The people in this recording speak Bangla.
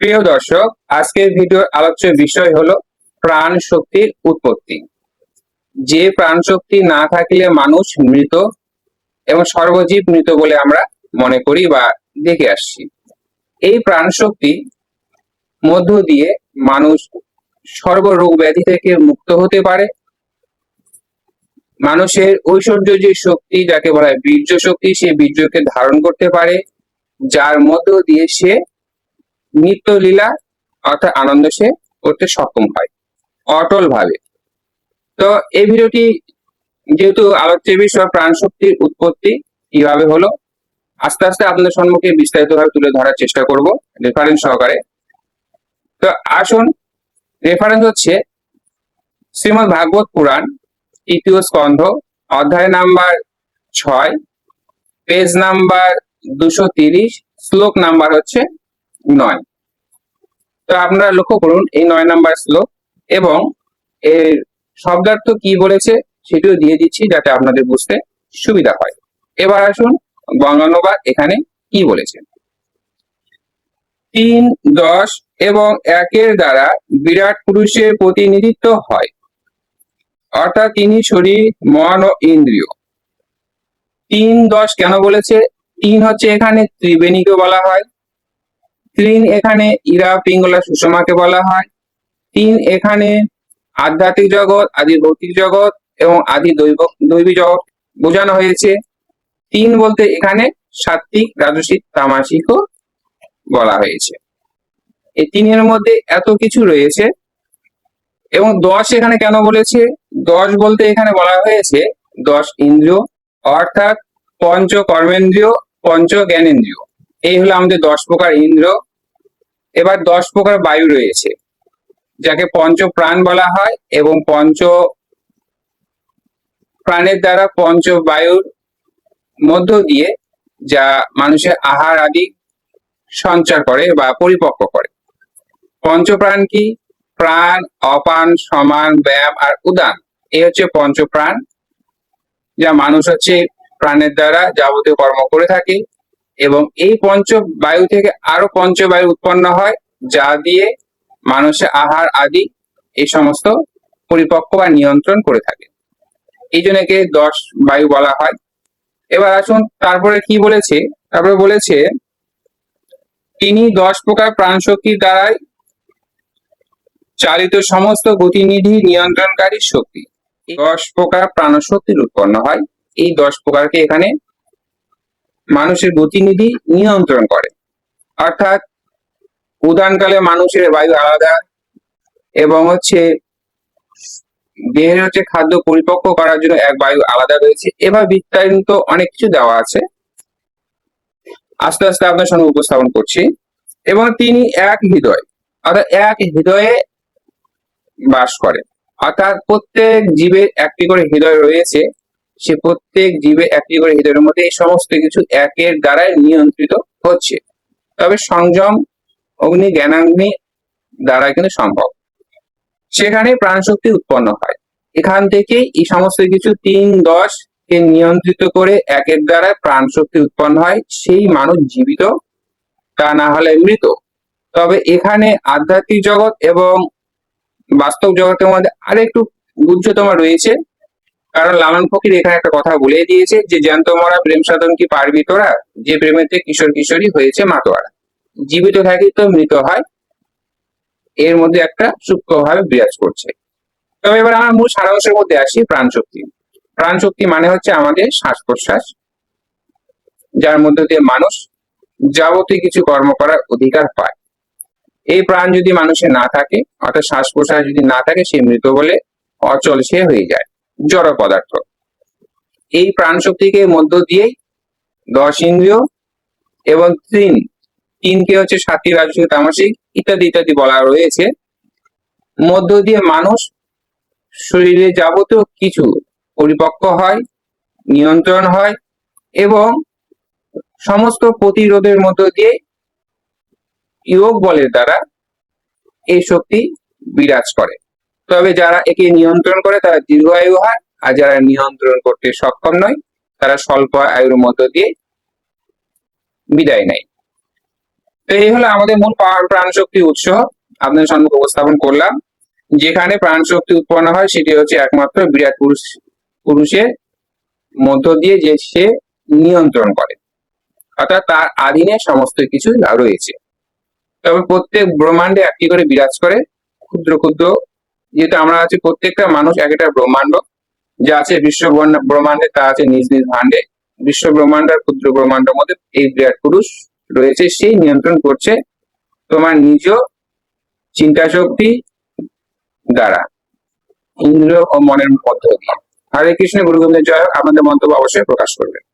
প্রিয় দর্শক, আজকের ভিডিওর আলোচ্য বিষয় হলো প্রাণ শক্তির উৎপত্তি। যে প্রাণ শক্তি না থাকলে মানুষ মৃত এবং সর্বজীব মৃত বলে আমরা মনে করি বা দেখে আসছি। এই প্রাণ শক্তি মধ্য দিয়ে মানুষ সর্বরোগ ব্যাধি থেকে মুক্ত হতে পারে। মানুষের ঐশ্বর্য যে শক্তি, যাকে বলা হয় বীর্য শক্তি, সে বীর্যকে ধারণ করতে পারে। যার মধ্য দিয়ে সে নিত্য লীলা অর্থাৎ আনন্দ সে করতে সক্ষম হয়। অটল ভাবে। তো এই ভিডিওটি যেহেতু আলোচ্য বিষয় প্রাণ শক্তির উৎপত্তি কীভাবে হলো, আস্তে আস্তে আপনাদের সম্মুখে বিস্তারিতভাবে তুলে ধরার চেষ্টা করব রেফারেন্স সহকারে। তো আসুন রেফারেন্স হচ্ছে শ্রীমদ ভাগবত পুরাণ, তৃতীয় স্কন্ধ, অধ্যায় নাম্বার ছয় পেজ নাম্বার দুশো তিরিশ, শ্লোক নাম্বার হচ্ছে নয়। তো আপনারা লক্ষ্য করুন, এই নয় নাম্বার শ্লোক, এবং এর শব্দার্থ কি বলেছে সেটিও দিয়ে দিচ্ছি যাতে আপনাদের বুঝতে সুবিধা হয়। এবার আসুন গঙ্গানুবাদ এখানে কি বলেছে। তিন, দশ এবং একের দ্বারা বিরাট পুরুষের প্রতিনিধিত্ব হয়। অর্থাৎ তিনি শরীর, মন ও ইন্দ্রিয়। তিন, দশ কেন বলেছে? তিন হচ্ছে এখানে ত্রিবেণীকে বলা হয়। তিন এখানে ইরা পিঙ্গলা সুষমাকে বলা হয়। তিন এখানে আধ্যাত্মিক জগৎ, আদি ভৌতিক জগৎ এবং আদি দৈব, দৈবী জগৎ বোঝানো হয়েছে। তিন বলতে এখানে সাত্বিক রাজসিক তামাসিকও বলা হয়েছে। এই তিনের মধ্যে এত কিছু রয়েছে এবং দশ এখানে কেন বলেছে? দশ বলতে এখানে বলা হয়েছে, দশ ইন্দ্রিয় অর্থাৎ পঞ্চ কর্মেন্দ্রিয় পঞ্চ জ্ঞানেন্দ্রিয় এই হলো আমাদের দশ প্রকার ইন্দ্র। এবার দশ প্রকার বায়ু রয়েছে, যাকে পঞ্চ প্রাণ বলা হয় এবং পঞ্চ প্রাণের দ্বারা পঞ্চ বায়ুর মধ্য দিয়ে যা মানুষের আহার আদি সঞ্চার করে বা পরিপক্ক করে। পঞ্চপ্রাণ কি? প্রাণ, অপান, সমান, ব্যায়াম আর উদান। এই হচ্ছে পঞ্চপ্রাণ, যা মানুষ হচ্ছে প্রাণের দ্বারা যাবতীয় কর্ম করে থাকে। এবং এই পঞ্চ বায়ু থেকে আরও পঞ্চ বায়ু উৎপন্ন হয়, যা দিয়ে মানুষের আহার আদি এই সমস্ত পরিপক্ক বা নিয়ন্ত্রণ করে থাকে। এই জন্য একে দশ বায়ু বলা হয়। এবার আসুন, তারপরে কি বলেছে? তারপরে বলেছে, তিনি দশ প্রকার প্রাণ শক্তির দ্বারাই চালিত সমস্ত গতিনিধি নিয়ন্ত্রণকারী শক্তি। দশ প্রকার প্রাণশক্তির উৎপন্ন হয়। এই দশ প্রকারকে এখানে মানুষের গতিনিধি নিয়ন্ত্রণ করে। অর্থাৎ উদানকালে মানুষের বায়ু আলাদা এবং হচ্ছে দেহের হচ্ছে খাদ্য পরিপক্ক করার জন্য এক বায়ু আলাদা রয়েছে। এবার বিস্তারিত অনেক কিছু দেওয়া আছে। আস্তে আস্তে আপনার সঙ্গে উপস্থাপন করছি। এবং তিনি এক হৃদয়, অর্থাৎ এক হৃদয়ে বাস করে। অর্থাৎ প্রত্যেক জীবের একটি করে হৃদয় রয়েছে। সে প্রত্যেক জীবের একটি করে হৃদয়ের মধ্যে এই সমস্ত কিছু একের দ্বারাই নিয়ন্ত্রিত হচ্ছে। তবে সংযম, অগ্নি, জ্ঞানাগ্নি দ্বারা কিন্তু সম্ভব। সেখানে প্রাণশক্তি উৎপন্ন হয়। এখান থেকে এই সমস্ত কিছু তিন দশ কে নিয়ন্ত্রিত করে একের দ্বারা প্রাণশক্তি উৎপন্ন হয়। সেই মানুষ জীবিত, তা না হলে মৃত। তবে এখানে আধ্যাত্মিক জগৎ এবং বাস্তব জগতের মধ্যে আরেকটু গুজ্জতম রয়েছে। কারণ লালন ফকির এখানে একটা কথা বলে দিয়েছে যে, জ্যান্ত মরা প্রেম সাধন কি পারবি তোরা? যে প্রেমেতে কিশোর কিশোরী হয়েছে মাতোয়ারা। জীবিত থাকি তো মৃত হয়। এর মধ্যে একটা সূক্ষ্মভাবে বিরাজ করছে। তবে এবার আমার মূল সারাংশের মধ্যে আসি, প্রাণ শক্তি। প্রাণ শক্তি মানে হচ্ছে আমাদের শ্বাস প্রশ্বাস যার মধ্য দিয়ে মানুষ যাবতীয় কিছু কর্ম করার অধিকার পায়। এই প্রাণ যদি মানুষের না থাকে, অর্থাৎ শ্বাস প্রশ্বাস যদি না থাকে, সে মৃত বলে অচল সে হয়ে যায়। জড় পদার্থ। এই প্রাণ শক্তিকে মধ্য দিয়েই দশ ইন্দ্রিয় এবং তিন, তিনকে হচ্ছে সাতটি রাজস্বিক তামাসিক ইত্যাদি ইত্যাদি বলা রয়েছে। মধ্য দিয়ে মানুষ শরীরে যাবতীয় কিছু পরিপক্ক হয়, নিয়ন্ত্রণ হয় এবং সমস্ত প্রতিরোধের মধ্য দিয়ে যোগ বলের দ্বারা এই শক্তি বিরাজ করে। তবে যারা একে নিয়ন্ত্রণ করে তারা দীর্ঘায়ু হয়, আর যারা নিয়ন্ত্রণ করতে সক্ষম নয়, তারা স্বল্প আয়ুর মধ্য দিয়ে বিদায় নেয়। তো এই হলো আমাদের মূল প্রা- প্রাণশক্তি উৎস। আপনাদের সম্মুখে উপস্থাপন করলাম, যেখানে প্রাণশক্তি উৎপন্ন হয়, সেটি হচ্ছে একমাত্র বিরাট পুরুষ, পুরুষের মধ্য দিয়ে যে সে নিয়ন্ত্রণ করে, অর্থাৎ তার আধীনে সমস্ত কিছু রয়েছে। তবে প্রত্যেক ব্রহ্মাণ্ডে একটি করে বিরাজ করে, ক্ষুদ্র ক্ষুদ্র যেহেতু আমরা আছি প্রত্যেকটা মানুষ এক একটা ব্রহ্মাণ্ড। যা আছে বিশ্ব ব্রহ্মা- ব্রহ্মাণ্ডে, তা আছে নিজ নিজ ভাণ্ডে। বিশ্ব ব্রহ্মাণ্ড আর ক্ষুদ্র ব্রহ্মাণ্ডের মধ্যে এই বিরাট পুরুষ রয়েছে সেই নিয়ন্ত্রণ করছে তোমার নিজ চিন্তা শক্তি দ্বারা। ইন্দ্র ও মনের মধ্য হরে কৃষ্ণ গুরু জয়। আপনাদের মন্তব্য অবশ্যই প্রকাশ করবেন।